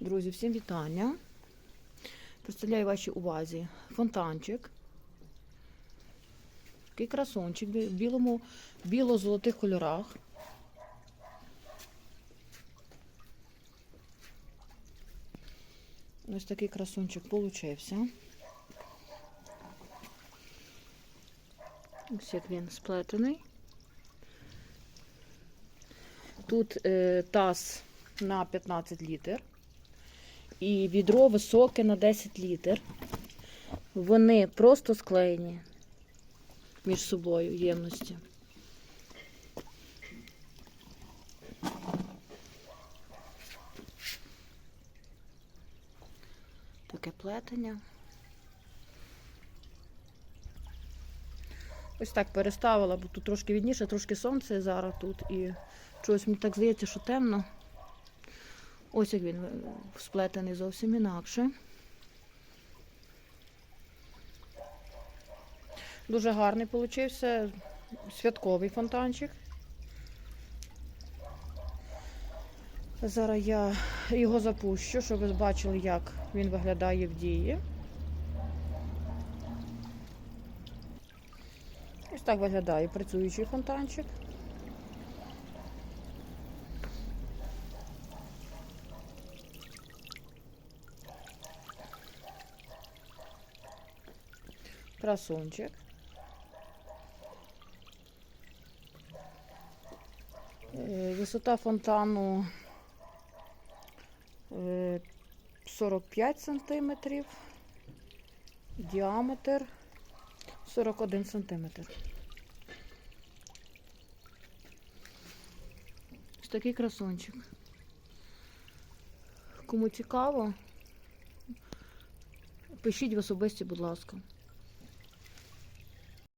Друзі, всім вітання. Представляю вашій увазі фонтанчик. Такий красончик в білому, біло-золотих кольорах. Ось такий красунчик получився. Ось як він сплетений. Тут е, таз на 15 літр і відро високе на 10 літр. Вони просто склеєні між собою ємності. Таке плетення. Ось так переставила, бо тут трошки відніше, трошки сонце зараз тут. І чогось мені так здається, що темно. Ось як він е, сплетений зовсім інакше. Дуже гарний получився святковий фонтанчик. Зараз я його запущу, щоб ви бачили, як він виглядає в дії. Ось так виглядає працюючий фонтанчик. Красунчик. Е, Висота фонтану е, 45 сантиметрів, діаметр 41 сантиметр. Ось такий красунчик. Кому цікаво, пишіть в особисті, будь ласка.